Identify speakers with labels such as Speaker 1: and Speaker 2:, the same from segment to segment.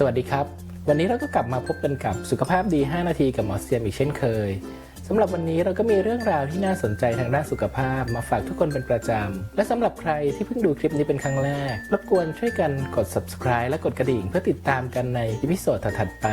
Speaker 1: สวัสดีครับ วันนี้เราก็กลับมาพบกันกับสุขภาพดี 5 นาทีกับหมอเซียมอีกเช่นเคย สำหรับวันนี้เราก็มีเรื่องราวที่น่าสนใจทางด้านสุขภาพ มาฝากทุกคนเป็นประจำ และสำหรับใครที่เพิ่งดูคลิปนี้เป็นครั้งแรก รบกวนช่วยกันกด subscribe และกดกระดิ่ง เพื่อติดตามกันในอีพิโซดถัดไป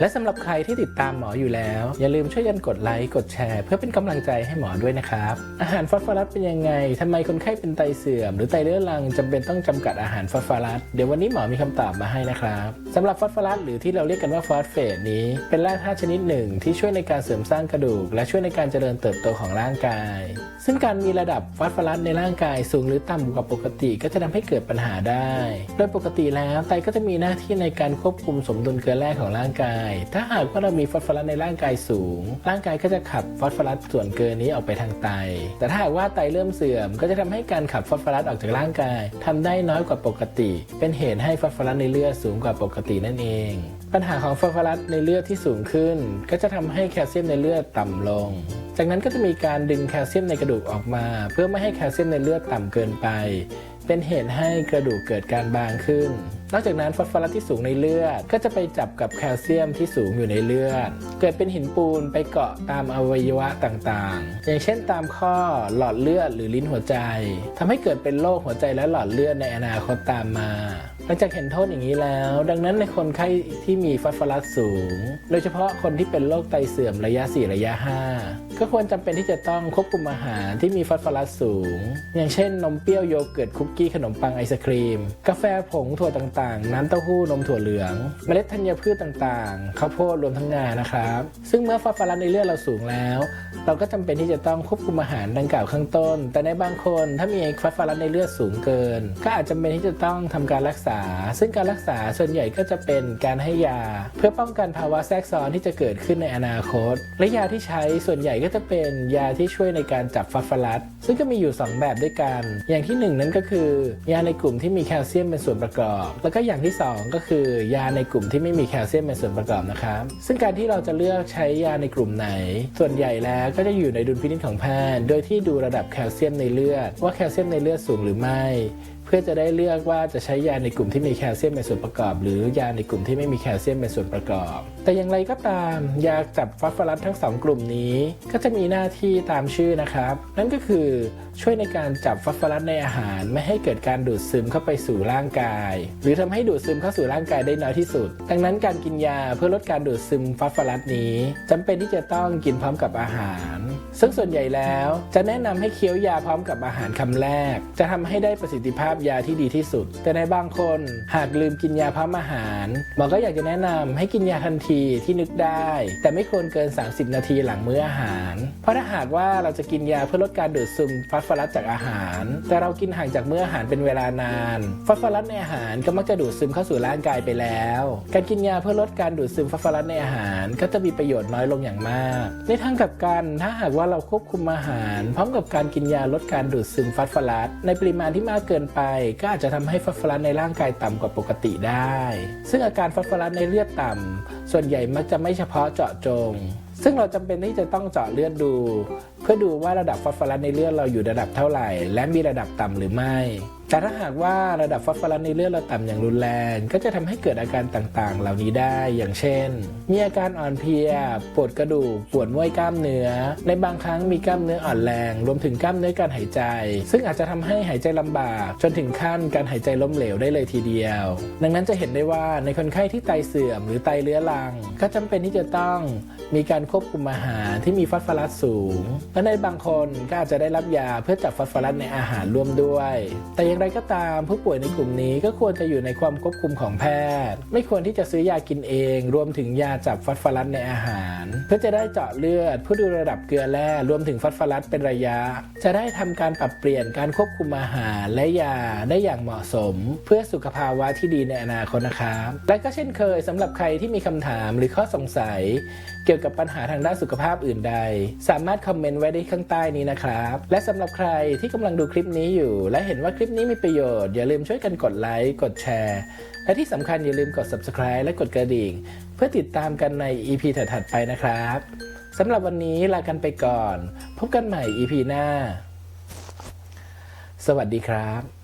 Speaker 1: และสำหรับใครที่ติดตามหมออยู่แล้ว อย่าลืมช่วยกันกดไลค์กดแชร์ เพื่อเป็นกำลังใจให้หมอด้วยนะครับอาหารฟอสฟอรัสเป็นยังไงทำไมคนไข้เป็นไตเสื่อม หรือไตเรื้อรังจำเป็นต้องจำกัดอาหารฟอสฟอรัสเดี๋ยววันนี้หมอมีคำตอบมาให้นะครับสำหรับฟอสฟอรัสหรือที่เราเรียกกันว่าฟอสเฟตนี้ เป็นแร่ธาตุชนิดหนึ่งที่ช่วยในการเสริมสร้างกระดูกและช่วยในการเจริญเติบโตของร่างกาย ซึ่งการมีระดับฟอสฟอรัสในร่างกายสูงหรือต่ำกว่าปกติก็จะทำให้เกิดปัญหาได้ โดยปกติแล้วไตก็จะมีหน้าที่ในการควบคุมสมดุลเกลือแร่ของร่างกาย ถ้าหากว่าเรามีฟอสฟอรัสในร่างกายสูง ร่างกายก็จะขับฟอสฟอรัสส่วนเกินนี้ออกไปทางไต แต่ถ้าหากว่าไตเริ่มเสื่อม ก็จะทำให้การขับฟอสฟอรัสออกจากร่างกายทำได้น้อยกว่าปกติ เป็นเหตุให้ฟอสฟอรัสในเลือดสูงกว่าปกตินั่นเอง ปัญหาของฟอสฟอรัสในเลือดที่สูงขึ้น ก็จะทำให้แคลเซียมในเลือดต่ำลง จากนั้นก็จะมีการดึงแคลเซียมในกระดูกออกมา เพื่อไม่ให้แคลเซียมในเลือดต่ำเกินไป เป็นเหตุให้กระดูกเกิดการบางขึ้น นอกจากนั้นฟอสฟอรัสที่สูงในเลือด ก็จะไปจับกับแคลเซียมที่สูงอยู่ในเลือด เกิดเป็นหินปูนไปเกาะตามอวัยวะต่างๆ อย่างเช่นตามข้อหลอดเลือดหรือลิ้นหัวใจทำให้เกิดเป็นโรคหัวใจและหลอดเลือดในอนาคตตามมาหลังจากเห็นโทษอย่างนี้แล้ว ดังนั้นในคนไข้ที่มีฟอสฟอรัสสูง โดยเฉพาะคนที่เป็นโรคไตเสื่อมระยะ 4 ระยะ 5 ก็ควรจำเป็นที่จะต้องควบคุมอาหารที่มีฟอสฟอรัสสูง อย่างเช่น นมเปรี้ยวโยเกิร์ตคุกกี้ขนมปังไอศครีม กาแฟผงถั่วต่างๆ น้ำเต้าหู้นมถั่วเหลือง เมล็ดธัญพืชต่างๆ ข้าวโพดรวมทั้งงานะครับ ซึ่งเมื่อฟอสฟอรัสในเลือดเราสูงแล้ว เราก็จำเป็นที่จะต้องควบคุมอาหารดังกล่าวข้างต้น แต่ในบางคนถ้ามีฟอสฟอรัสในเลือดสูงเกิน ก็อาจจำเป็นที่จะต้องทำการรักษา ซึ่งการรักษาส่วนใหญ่ก็จะเป็นการให้ยา เพื่อป้องกันภาวะแทรกซ้อนที่จะเกิดขึ้นในอนาคต และยาที่ใช้ส่วนใหญ่ก็จะเป็นยาที่ช่วยในการจับฟอสฟอรัส ซึ่งก็มีอยู่ 2 แบบด้วยกัน อย่างที่ 1 นั้นก็คือ ยาในกลุ่มที่มีแคลเซียมเป็นส่วนประกอบแล้วก็อย่างที่ 2 ก็คือยาในกลุ่มที่ไม่มีแคลเซียมเป็นส่วนประกอบนะครับ ซึ่งการที่เราจะเลือกใช้ยาในกลุ่มไหน ส่วนใหญ่แล้วก็จะอยู่ในดุลพินิจของแพทย์ โดยที่ดูระดับแคลเซียมในเลือด ว่าแคลเซียมในเลือดสูงหรือไม่ พื่อจะได้เลือกว่าจะใช้ยาในกลุ่มที่มีแคลเซียมเป็นส่วนประกอบ หรือยาในกลุ่มที่ไม่มีแคลเซียมเป็นส่วนประกอบ แต่อย่างไรก็ตาม ยาจับฟอสฟอรัสทั้งสองกลุ่มนี้ ก็จะมีหน้าที่ตามชื่อนะครับ นั่นก็คือช่วยในการจับฟอสฟอรัสในอาหาร ไม่ให้เกิดการดูดซึมเข้าไปสู่ร่างกาย หรือทำให้ดูดซึมเข้าสู่ร่างกายได้น้อยที่สุด ดังนั้นการกินยาเพื่อลดการดูดซึมฟอสฟอรัสนี้จำเป็นที่จะต้องกินพร้อมกับอาหาร ซึ่งส่วนใหญ่แล้ว จะแนะนำให้เคี้ยวยาพร้อมกับอาหารคำแรก จะทำให้ได้ประสิทธิภาพยาที่ดีที่สุด แต่ในบางคน หากลืมกินยาพร้อมอาหารหมอก็อยากจะแนะนำให้กินยาทันทีที่นึกได้ แต่ไม่ควรเกิน 30 นาทีหลังมื้ออาหาร เพราะถ้าหากว่าเราจะกินยาเพื่อลดการดูดซึมฟอสฟอรัสจากอาหาร แต่เรากินห่างจากมื้ออาหารเป็นเวลานาน ฟอสฟอรัสในอาหารก็มักจะดูดซึมเข้าสู่ร่างกายไปแล้ว การกินยาเพื่อลดการดูดซึมฟอสฟอรัสในอาหาร ก็จะมีประโยชน์น้อยลงอย่างมาก ในทางกลับกันถ้าหากว่าเราควบคุมอาหาร พร้อมกับการกินยาลดการดูดซึมฟอสฟอรัสในปริมาณที่มากเกินไป ก็อาจจะทำให้ฟอสฟอรัสในร่างกายต่ำกว่าปกติได้ ซึ่งอาการฟอสฟอรัสในเลือดต่ำส่วนใหญ่มักจะไม่เฉพาะเจาะจง ซึ่งเราจำเป็นที่จะต้องเจาะเลือดดู เพื่อดูว่าระดับฟอสฟอรัสในเลือดเราอยู่ระดับเท่าไหร่ และมีระดับต่ำหรือไม่ แต่ถ้าหากว่าระดับฟอสฟอรัสในเลือดเราต่ำอย่างรุนแรง ก็จะทำให้เกิดอาการต่างๆ เหล่านี้ได้ อย่างเช่น มีอาการอ่อนเพลีย ปวดกระดูก ปวดมื่อยกล้ามเนื้อ ในบางครั้งมีกล้ามเนื้ออ่อนแรง รวมถึงกล้ามเนื้อการหายใจ ซึ่งอาจจะทำให้หายใจลำบาก จนถึงขั้นการหายใจล้มเหลวได้เลยทีเดียว ดังนั้นจะเห็นได้ว่าในคนไข้ที่ไตเสื่อมหรือไตเรื้อรัง ก็จำเป็นที่จะต้องมีการควบคุมอาหารที่มีฟอสฟอรัสสูง และในบางคนก็อาจจะได้รับยาเพื่อจับฟอสฟอรัสในอาหารร่วมด้วย แต่ย่างไรก็ตาม ผู้ป่วยในกลุ่มนี้ก็ควรจะอยู่ในความควบคุมของแพทย์ ไม่ควรที่จะซื้อยากินเอง รวมถึงยาจับฟอสฟอรัสในอาหาร เพื่อจะได้เจาะเลือดเพื่อดูระดับเกลือแร่รวมถึงฟอสฟอรัสเป็นระยะ จะได้ทำการปรับเปลี่ยนการควบคุมอาหารและยาได้อย่างเหมาะสม เพื่อสุขภาวะที่ดีในอนาคตนะครับและก็เช่นเคยสำหรับใครที่มีคำถามหรือข้อสงสัย เกี่ยวกับปัญหาทางด้านสุขภาพอื่นใด สามารถคอมเมนต์ไว้ได้ข้างใต้นี้นะครับและสำหรับใครที่กำลังดูคลิปนี้อยู่ และเห็นว่าคลิปนี้มีประโยชน์ อย่าลืมช่วยกันกดไลค์ กดแชร์ และที่สำคัญอย่าลืมกด subscribe และกดกระดิ่ง เพื่อติดตามกันใน EP ถัดๆไปนะครับสำหรับวันนี้ลากันไปก่อน พบกันใหม่ EP หน้า สวัสดีครับ